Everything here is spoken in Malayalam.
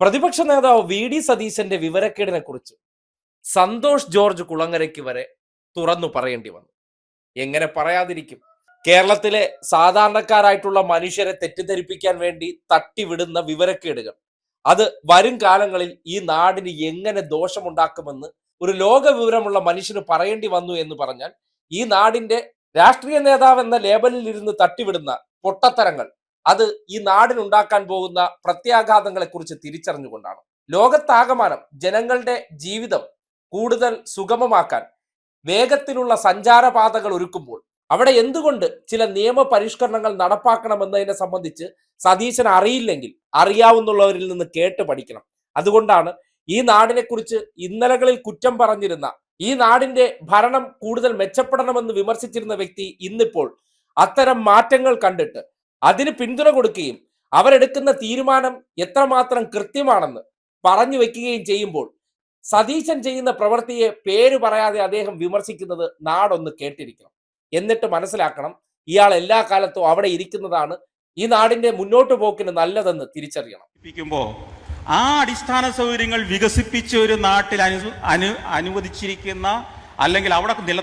പ്രതിപക്ഷ നേതാവ് വി ഡി സതീശന്റെ വിവരക്കേടിനെ കുറിച്ച് സന്തോഷ് ജോർജ് കുളങ്ങരയ്ക്ക് വരെ തുറന്നു പറയേണ്ടി വന്നു. എങ്ങനെ പറയാതിരിക്കും? കേരളത്തിലെ സാധാരണക്കാരായിട്ടുള്ള മനുഷ്യരെ തെറ്റിദ്ധരിപ്പിക്കാൻ വേണ്ടി തട്ടിവിടുന്ന വിവരക്കേടുകൾ. അത് വരും കാലങ്ങളിൽ ഈ നാടിന് എങ്ങനെ ദോഷമുണ്ടാക്കുമെന്ന് ഒരു ലോക വിവരമുള്ള മനുഷ്യന് പറയേണ്ടി വന്നു എന്ന് പറഞ്ഞാൽ ഈ നാടിന്റെ രാഷ്ട്രീയ നേതാവ് എന്ന ലേബലിൽ ഇരുന്ന് തട്ടിവിടുന്ന പൊട്ടത്തരങ്ങൾ അത് ഈ നാടിനുണ്ടാക്കാൻ പോകുന്ന പ്രത്യാഘാതങ്ങളെ കുറിച്ച് തിരിച്ചറിഞ്ഞുകൊണ്ടാണ്. ലോകത്താകമാനം ജനങ്ങളുടെ ജീവിതം കൂടുതൽ സുഗമമാക്കാൻ വേഗത്തിലുള്ള സഞ്ചാരപാതകൾ ഒരുക്കുമ്പോൾ അവിടെ എന്തുകൊണ്ട് ചില നിയമ പരിഷ്കരണങ്ങൾ നടപ്പാക്കണമെന്നതിനെ സംബന്ധിച്ച് സതീശൻ അറിയില്ലെങ്കിൽ അറിയാവുന്നുള്ളവരിൽ നിന്ന് കേട്ട് പഠിക്കണം. അതുകൊണ്ടാണ് ഈ നാടിനെ കുറിച്ച് ഇന്നലകളിൽ കുറ്റം പറഞ്ഞിരുന്ന ഈ നാടിന്റെ ഭരണം കൂടുതൽ മെച്ചപ്പെടണമെന്ന് വിമർശിച്ചിരുന്ന വ്യക്തി ഇന്നിപ്പോൾ അത്തരം മാറ്റങ്ങൾ കണ്ടിട്ട് അതിന് പിന്തുണ കൊടുക്കുകയും അവരെടുക്കുന്ന തീരുമാനം എത്രമാത്രം കൃത്യമാണെന്ന് പറഞ്ഞു വെക്കുകയും ചെയ്യുമ്പോൾ സതീശൻ ചെയ്യുന്ന പ്രവൃത്തിയെ പേര് പറയാതെ അദ്ദേഹം വിമർശിക്കുന്നത് നാടൊന്ന് കേട്ടിരിക്കണം. എന്നിട്ട് മനസ്സിലാക്കണം ഇയാൾ എല്ലാ കാലത്തും അവിടെ ഇരിക്കുന്നതാണ് ഈ നാടിന്റെ മുന്നോട്ട് പോക്കിന് നല്ലതെന്ന് തിരിച്ചറിയണം. ആ അടിസ്ഥാന സൗകര്യങ്ങൾ വികസിപ്പിച്ച ഒരു നാട്ടിൽ അനു അനുവദിച്ചിരിക്കുന്ന അല്ലെങ്കിൽ അവിടെ നില